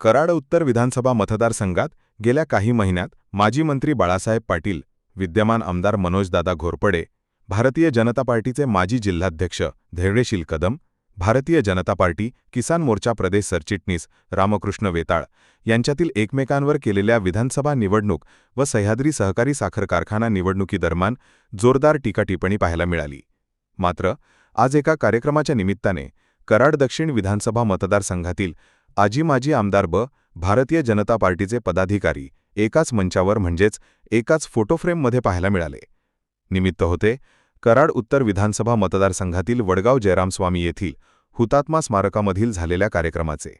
कराड उत्तर विधानसभा मतदारसंघात गेल्या काही महिन्यात माजी मंत्री बाळासाहेब पाटील विद्यमान आमदार मनोजदादा घोरपडे भारतीय जनता पार्टीचे माजी जिल्हाध्यक्ष धैर्यशील कदम भारतीय जनता पार्टी किसान मोर्चा प्रदेश सरचिटणीस रामकृष्ण वेताळ यांच्यातील एकमेकांवर केलेल्या विधानसभा निवडणूक व सह्याद्री सहकारी साखर कारखाना निवडणुकीदरम्यान जोरदार टीकाटिप्पणी पाहायला मिळाली. मात्र आज एका कार्यक्रमाच्या निमित्ताने कराड दक्षिण विधानसभा मतदारसंघातील आजी माजी आमदार ब भारतीय जनता पार्टीचे पदाधिकारी एकाच मंचावर म्हणजेच एकाच फोटोफ्रेममध्ये पाहायला मिळाले. निमित्त होते कराड उत्तर विधानसभा मतदारसंघातील वडगाव जयरामस्वामी येथील हुतात्मा स्मारकामधील झालेल्या कार्यक्रमाचे.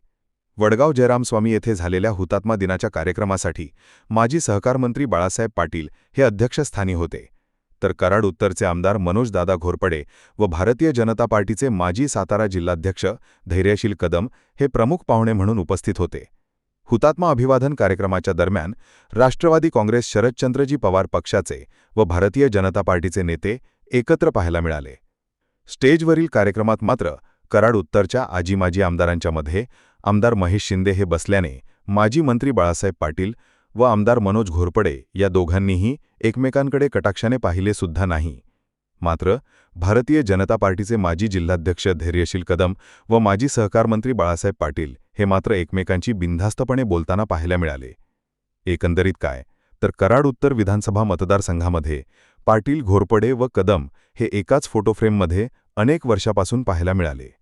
वडगाव जयरामस्वामी येथे झालेल्या हुतात्मा दिनाच्या कार्यक्रमासाठी माजी सहकारमंत्री बाळासाहेब पाटील हे अध्यक्षस्थानी होते. तर कराड उत्तरचे आमदार मनोजदादा घोरपडे व भारतीय जनता पार्टीचे माजी सातारा जिल्हाध्यक्ष धैर्यशील कदम हे प्रमुख पाहुणे म्हणून उपस्थित होते. हुतात्मा अभिवादन कार्यक्रमाच्या दरम्यान राष्ट्रवादी काँग्रेस शरदचंद्रजी पवार पक्षाचे व भारतीय जनता पार्टीचे नेते एकत्र पाहायला मिळाले. स्टेजवरील कार्यक्रमात मात्र कराड उत्तरच्या आजी माजी आमदारांच्या मध्ये आमदार महेश शिंदे हे बसल्याने माजी मंत्री बाळासाहेब पाटील व आमदार मनोज घोरपडे या दोघांनीही एकमेकांकडे कटाक्षाने पाहिले सुद्धा नाही. मात्र भारतीय जनता पार्टीचे माजी जिल्हाध्यक्ष धैर्यशील कदम व माजी सहकार मंत्री बाळासाहेब पाटील हे मात्र एकमेकांची बिनधास्तपणे बोलताना पाहायला मिळाले. एकंदरीत काय? तर कराड उत्तर विधानसभा मतदारसंघामध्ये पाटील घोरपडे व कदम हे एकाच फोटोफ्रेममध्ये अनेक वर्षापासून पाहायला मिळाले.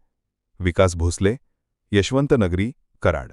विकास भोसले यशवंत नगरी कराड.